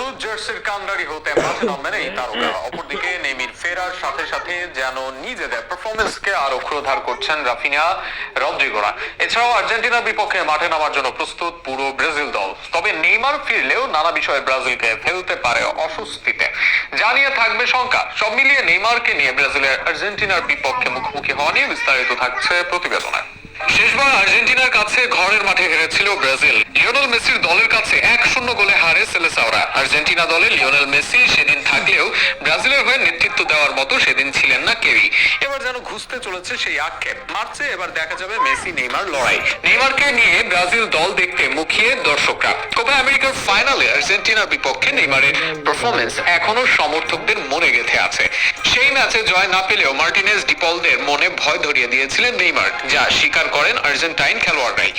হলুদ জার্সির কান্ডারি হতে মাঠে নামবেন এই তারকা। অপরদিকে নেমির ফেরার সাথে সাথে যেন নিজেদের পারফরমেন্সকে আরও ক্ষুরধার করছেন রাফিনা রদ্রিগোরা। এছাড়াও আর্জেন্টিনার বিপক্ষে মাঠে নামার জন্য প্রস্তুত পুরো ব্রাজিল দল। তবে নেইমার ফিরলেও নানা বিষয়ে ব্রাজিলকে ফেলতে পারে অস্বস্তিতে। জানিয়ে থাকবে শঙ্কা, সব মিলিয়ে নেইমারকে নিয়ে ব্রাজিলের আর্জেন্টিনার বিপক্ষে মুখোমুখি হওয়া নিয়ে বিস্তারিত থাকছে প্রতিবেদনে। শেষবার আর্জেন্টিনার কাছে ঘরের মাঠে হেরেছিল ব্রাজিল। লিওনেল মেসির দলের কাছে এক শূন্য গোলে হারে সেলেসাওরা। আর্জেন্টিনা দলে লিওনেল মেসি সেদিন থাকলেও ব্রাজিলের হয়ে নেতৃত্ব দেওয়ার মতো সেদিন ছিলেন না কেউই। এবার যেন ঘুষতে চলেছে সেই আক্ষেপ। মার্চে এবার দেখা যাবে মেসি নেইমার লড়াই। নেইমারকে নিয়ে ব্রাজিল দল দেখতে মুখিয়ে দর্শকরা। কোপা আমেরিকার ফাইনালে আর্জেন্টিনার বিপক্ষে নেইমারের পারফরমেন্স এখনও সমর্থকদের মনে গেঁথে আছে। সেই ম্যাচে জয় না পেলেও মার্টিনেজ ডিপলদের মনে ভয় ধরিয়ে দিয়েছিলেন নেইমার, যা স্বীকার করেন আর্জেন্টাইন খেলোয়াড়রাই।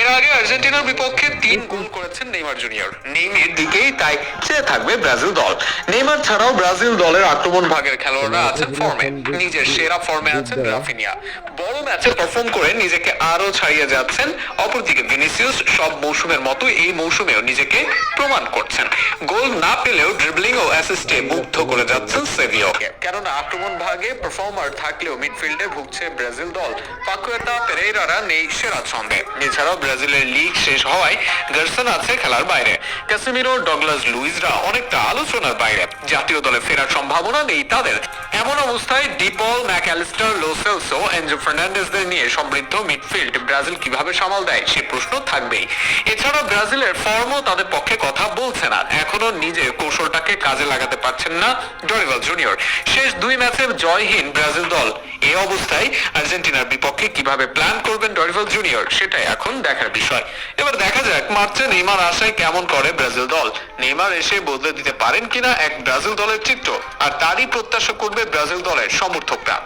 এর আগে আর্জেন্টিনার বিপক্ষে তিন গোল করেছেন নেইমার জুনিয়র। নেইমের দিকেই তাই চেয়ে থাকবে ব্রাজিল দল। নেইমার ছাড়াও ব্রাজিল দলের আক্রমণ ভাগের খেলোয়াড়রা আছেন ফর্মে নিজের সেরা ফর্মে আছেন রাফিনিয়া। বড় ম্যাচে পারফর্ম করে নিজেকে আরও ছাড়িয়ে যাচ্ছেন। অপরদিকে ভিনিসিয়াস সব মৌসুমের মতো এই মৌসুমেও নিজেকে প্রমাণ করছেন। গোল না পেলেও ড্রিবলিং ও অ্যাসিস্টে মুগ্ধ করে যাচ্ছেন সেভিও কেননা আক্রমণ ভাগে পারফর্মার থাকলেও মিডফিল্ডে ভুগছে ব্রাজিল দল। পাকুয়েতা, পেরেইরারা নেই সেরা ছন্দে। এছাড়াও ব্রাজিলের লিগ শেষ হওয়ায় গার্সন আছে খেলার বাইরে। ক্যাসিমিরো ডগলাস লুইসরা অনেকটা আলোচনার বাইরে। জাতীয় দলে ফেরার সম্ভাবনা নেই তাদের। এমন অবস্থায় De Paul Mac Allister Lo Celso Enzo ফার্নান্ডেসদের নিয়ে সমৃদ্ধ মিডফিল্ড ব্রাজিল কীভাবে সামাল দেয় সে প্রশ্ন থাকবেই। এছাড়া ব্রাজিলের ফর্মও তাদের পক্ষে কথা বলছে না। এখনও নিজের কৌশলটাকে কাজে লাগাতে পারছেন না ডরিভাল জুনিয়র। শেষ দুই ম্যাচে জয়হীন ব্রাজিল দল। এই অবস্থায় আর্জেন্টিনার বিপক্ষে কীভাবে প্ল্যান করবেন ডরিভাল জুনিয়র, সেটাই এখন দেখার বিষয়। এবার দেখা যাক মার্চে নেইমার আশায় কেমন করে ব্রাজিল দল। নেইমার এসে বদলে দিতে পারেন কিনা এক ব্রাজিল দলের চিত্র, আর তারই প্রত্যাশা করবে ব্রাজিল দলের সমর্থকরা।